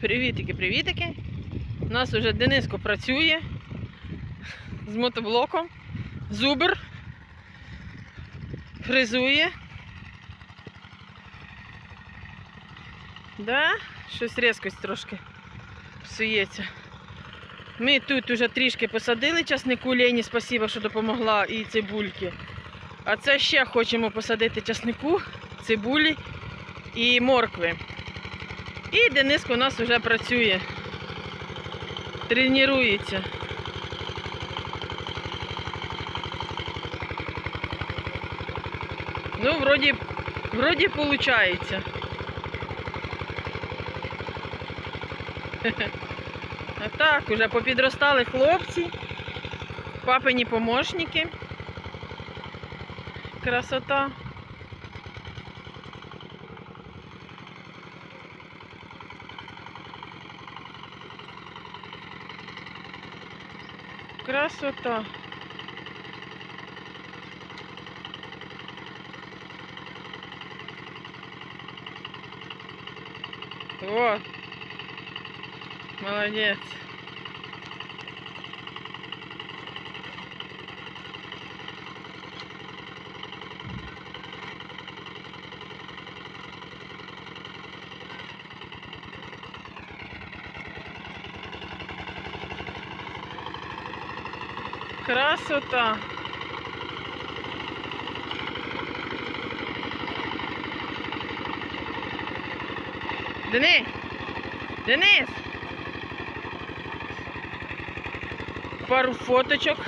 Привітики, привітики. У нас вже Дениско працює з мотоблоком. Зубр фрезує. Да? Щось різкость трошки псується. Ми тут уже трішки посадили часнику Лені, спасибо, що допомогла і цибульки. А це ще хочемо посадити часнику, цибулі і моркви. І Дениско у нас вже працює. Тренується. Ну, вроді, вроді получається. А так, уже попідростали хлопці, папині помощники. Красота. Красота. Вот. Молодец. Красота. Денис! Денис! Пару фоточок.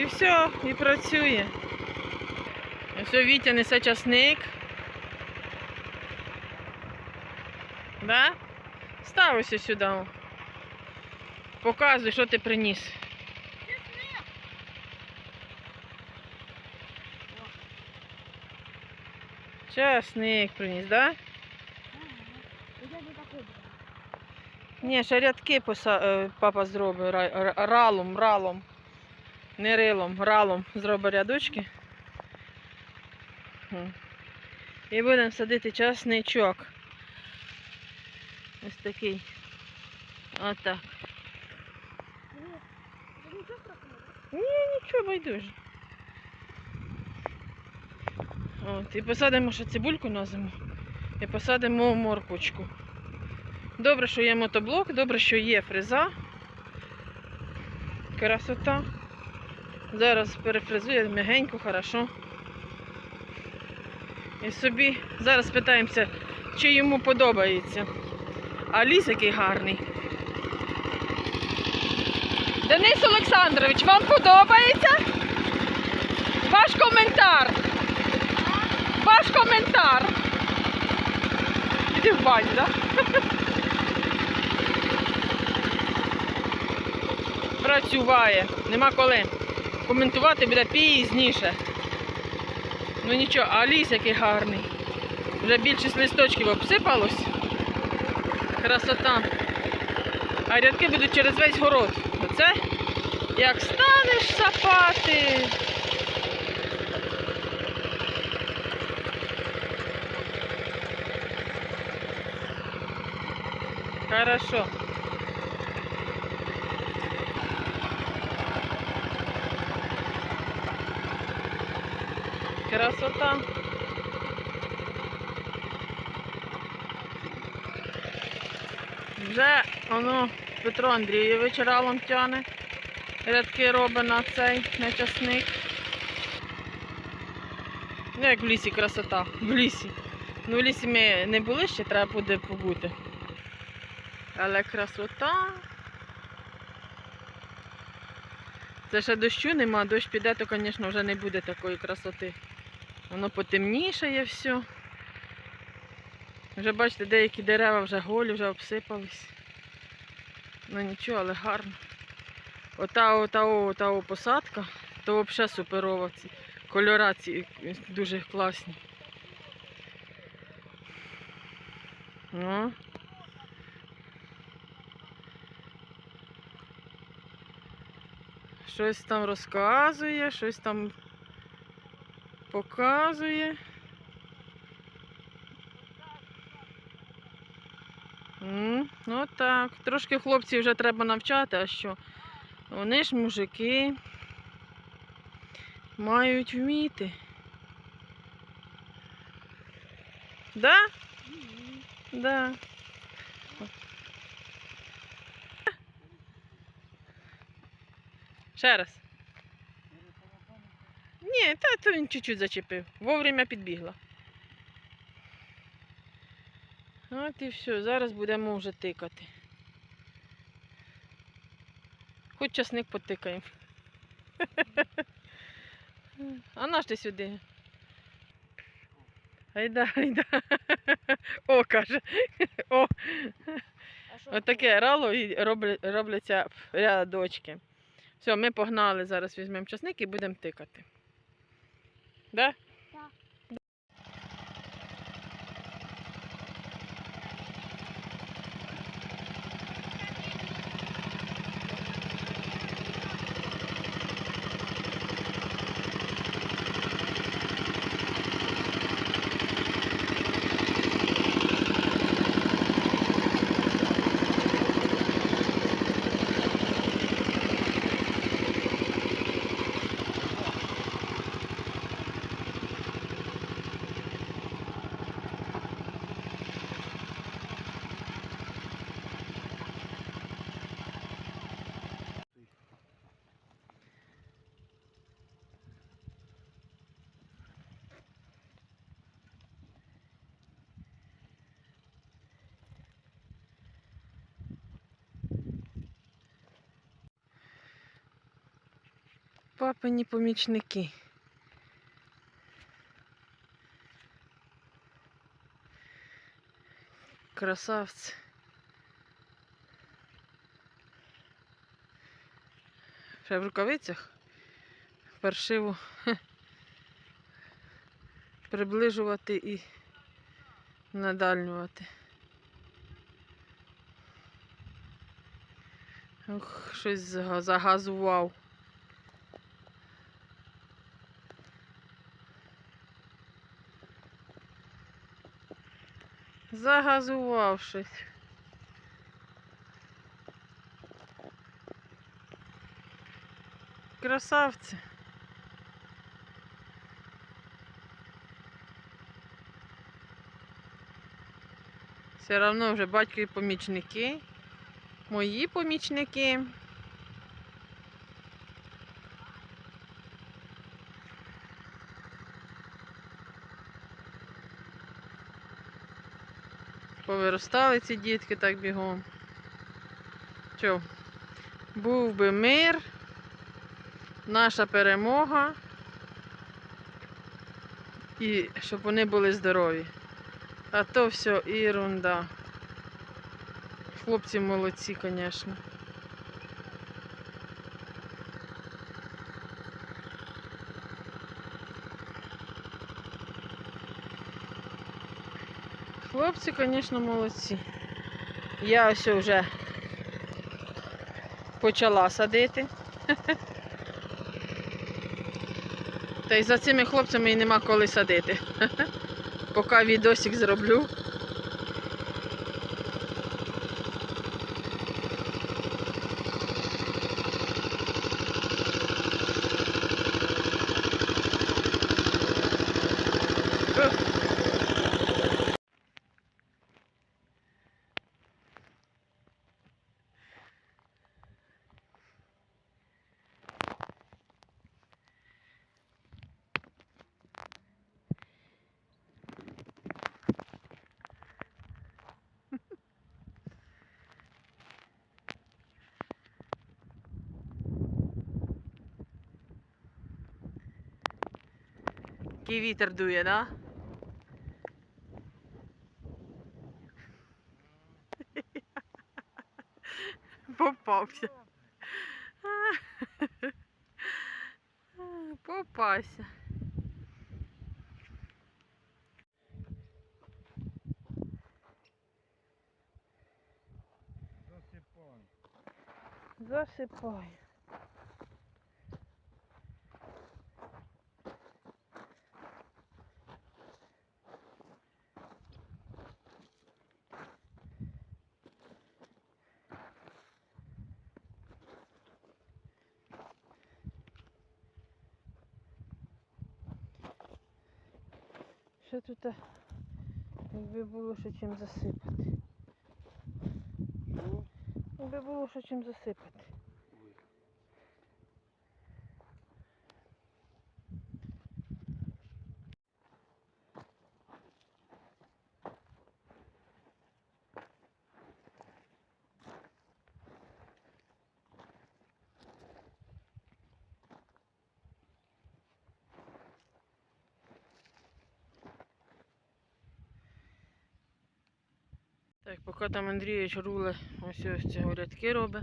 І все, і працює. Ось Вітя несе часник. Да? Ставися сюди. Показуй, що ти приніс. Часник приніс, да? Ні, ще рядки поса... е, папа зробить ра- ра- ралом, ралом. Не рилом, ралом зробить рядочки. І будемо садити часничок. Ось такий. Отак. Ні, нічого, байдуже. От, і посадимо ще цибульку на зиму. І посадимо морквочку. Добре, що є мотоблок, добре, що є фреза. Красота. Зараз перефрезує м'ягенько, хорошо. І собі зараз питаємося, чи йому подобається. А ліс який гарний. Денис Олександрович, вам подобається? Ваш коментар. Ваш коментар. Іди в баню, так? Працюває. Нема коли. Коментувати буде пізніше. Ну нічого, а ліс який гарний. Вже більшість листочків обсипалось. Красота. А рядки будуть через весь город. Оце як станеш сапати. Хорошо. Красота. Вже воно Петро Андрійович ралом тяне. Рядки робить на цей на часник. Ну, як в лісі красота. В лісі. Ну, в лісі ми не були ще, треба буде побути. Але красота. Це ще дощу нема, дощ піде, то, звісно, вже не буде такої красоти. Воно потемнішає все. Вже бачите, деякі дерева вже голі, вже обсипались. Ну нічого, але гарно. Ота, ота, ота, о, посадка, то взагалі суперова. Ці кольора ці дуже класні. Ну. Щось там розказує, щось там показує. От так. Трошки хлопців вже треба навчати, а що? Вони ж мужики мають вміти. Да? Да. Ще раз. Ні, та то він чуть-чуть зачепив. Вовремя підбігла. От і все, зараз будемо вже тикати. Хоч часник потикаємо. А наш ти сюди? Айда, айда. О, каже. О, отаке рало і робляться рядочки. Все, ми погнали, зараз візьмемо часник і будемо тикати. Да? Папині помічники. Красавці. Ще в рукавицях паршиво приближувати і надальнювати. Ох, щось зага- загазував. Загазував щось. Красавці. Все одно вже батькові помічники. Мої помічники. Повиростали ці дітки так бігом. Що? Був би мир, наша перемога. І щоб вони були здорові. А то все ерунда. Хлопці молодці, звісно. Хлопці, звісно, молодці. Я ось вже почала садити. Та й за цими хлопцями і нема коли садити. Поки відосик зроблю. Який вітер дує, да? Попався. Попався. Засипай. Засипай. Ще тут, е, якби було ще чим засипати. Ну, Якби було ще чим засипати. Так, поки там Андрійович руле ось ось ці рядки робить.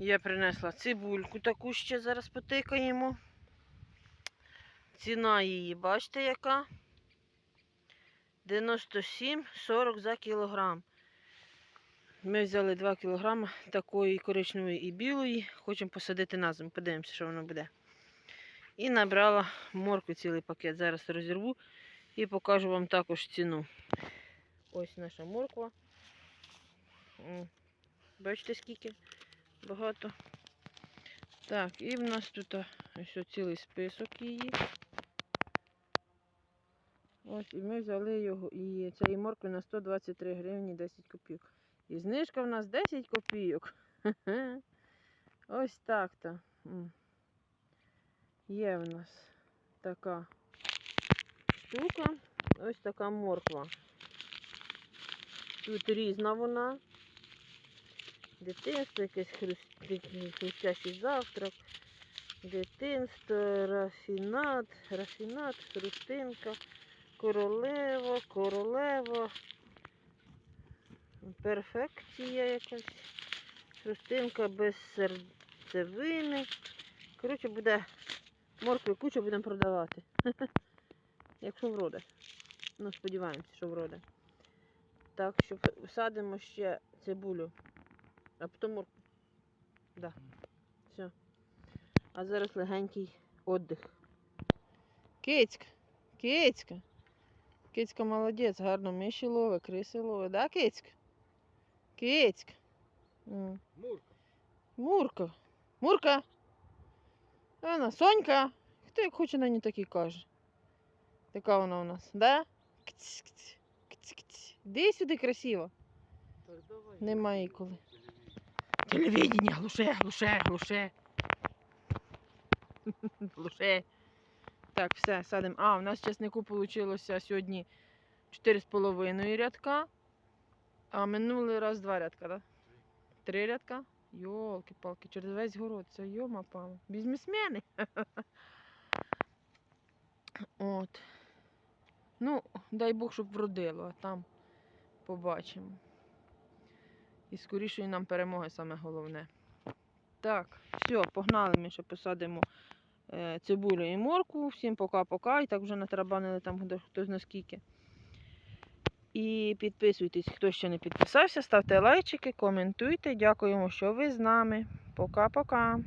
Я принесла цибульку таку ще зараз потикаємо. Ціна її, бачите, яка? 97,40 за кілограм. Ми взяли 2 кілограми такої коричневої і білої. Хочемо посадити на зиму. Подивимося, що воно буде. І набрала моркви цілий пакет. Зараз розірву і покажу вам також ціну. Ось наша морква. М, Бачите, скільки багато. Так, і в нас тут ось цілий список її. Ось, і ми взяли його і цієї моркви на 123 гривні 10 копійок. І знижка в нас 10 копійок. Ось так-то. Є в нас така штука. Ось така морква. Тут різна вона. Дитинство, якийсь хрустящий, хрустящий завтрак. Дитинство, рафінат, рафінат, хрустинка, королева, королева, перфекція якась, хрустинка без серцевини. Коротше, буде моркви кучу будемо продавати. Якщо вроде. Ну, сподіваємося, що вроде. Так що садимо ще цибулю. А потім моркву. Да. Все. А зараз легенький віддих. Кицька. Кицька. Кицька молодець, гарно миші ловить, криси ловить. Да, кицька? Кицька. Мурка. Мурка. Мурка. Вона, Сонька. Хто як хоче на ній так і каже. Така вона у нас, да? Кць, кць, кць, кць. Іди сюди красиво. Так давай. Немає коли. Телевидение, глуше, глуше, глуше. глуше. Так, все, садимо. А, у нас чеснику вийшло сьогодні 4,5 рядка, а минулий раз 2 рядка, так? Да? Три рядка? Йолки-палки, через весь город. Це йома пала. Бізнесмени. От. Ну, дай Бог, щоб вродило, а там побачимо. І скорішої нам перемоги саме головне. Так, все, погнали ми ще посадимо е, цибулю і моркву. Всім пока-пока. І так вже натрабанили там хто- хтось наскільки. І підписуйтесь, хто ще не підписався, ставте лайчики, коментуйте. Дякуємо, що ви з нами. Пока-пока.